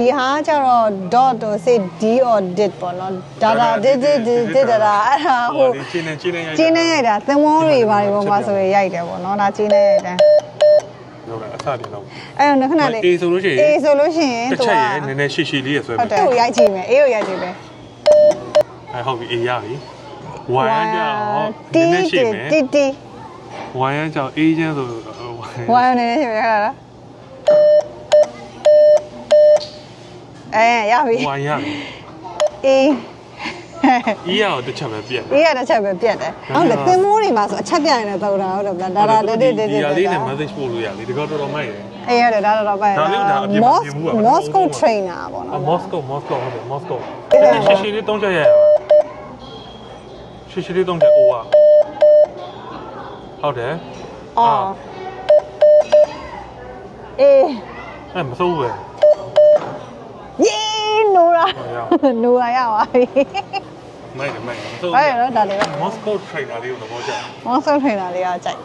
ဒီဟာကျတော့ dot တို့ say d or did ပေါ့နော် data did did did did data အဲ့ဒါဟိုကျင်းနေကျင်းနေရိုက်ကျင်းနေရိုက်တာသင်္ဘောတွေဘာတွေပေါ်မှာဆိုရင်ရိုက်တယ်ပေါ့နော်ဒါကျင်းနေရိုက်တာဟုတ်လားအစတင်တော့အဲ့တော့ခဏလေးအေးဆိုလို့ရှိရင်အေးဆိုလို့ရှိရင်တစ်သူချကက်ရဲနည်းနည်းရှည်ရှည်လေးရဆွဲဟုမယ်တ်တယ်ကိုရိုက်ကြည့်မယ်အေးကိုရိုက်ကြည့်မယ်အဲဟုတ်ပြီအေးရပြီဝိုင်းကြောင်နတီည်းနည်းရှည်တီမယ်တီတီဝိုင်းကြောင်အေးချမ်းဆိုဝိုင်းနေနေရှိရတာ အဲရပြီဝိုင်းရပြီအေးအေးရတော့တစ်ချက်ပဲပြက်အေးရတဲ့ချက်ပဲပြတ်တယ်ဟုတ်တယ်သင်္ဘောတွေမှာဆိုအချက်ပြရင်လည်းသုံးတာဟုတ်တယ်ဗျဒါဒါတေးတေးတေးဒီတေးဟာလေးနဲ့ message ပို့လို့ရလေဒီကတော့တော်တော်မိုက်တယ်အေးရတယ်ဒါတော့ပဲဒါလေးဒါအပြင်မှာပြင်မှုပါမော်စကို trainer ပေါ့အနော်မော်စကိုမော်စကိုဟုတ်တယ်မော်စကိုအဲ့ဒါရှည်ရှည်လေးတုံးချက်ရရပါရှည်ရှည်လေးတုံးချက်အိုးอ่ะဟုတ်တယ်အော်အေးအဲမစိုးပဲယေး နိုးရာဟုတ်ရနိုးရာရပါပြီမိုက်တယ်မိုက်တယ်မစိုးအဲ့တော့ဒါလေးပဲမော်စကို trainer လေးကိုသဘောကျတယ်မော်စကို trainer လေးကကြိုက်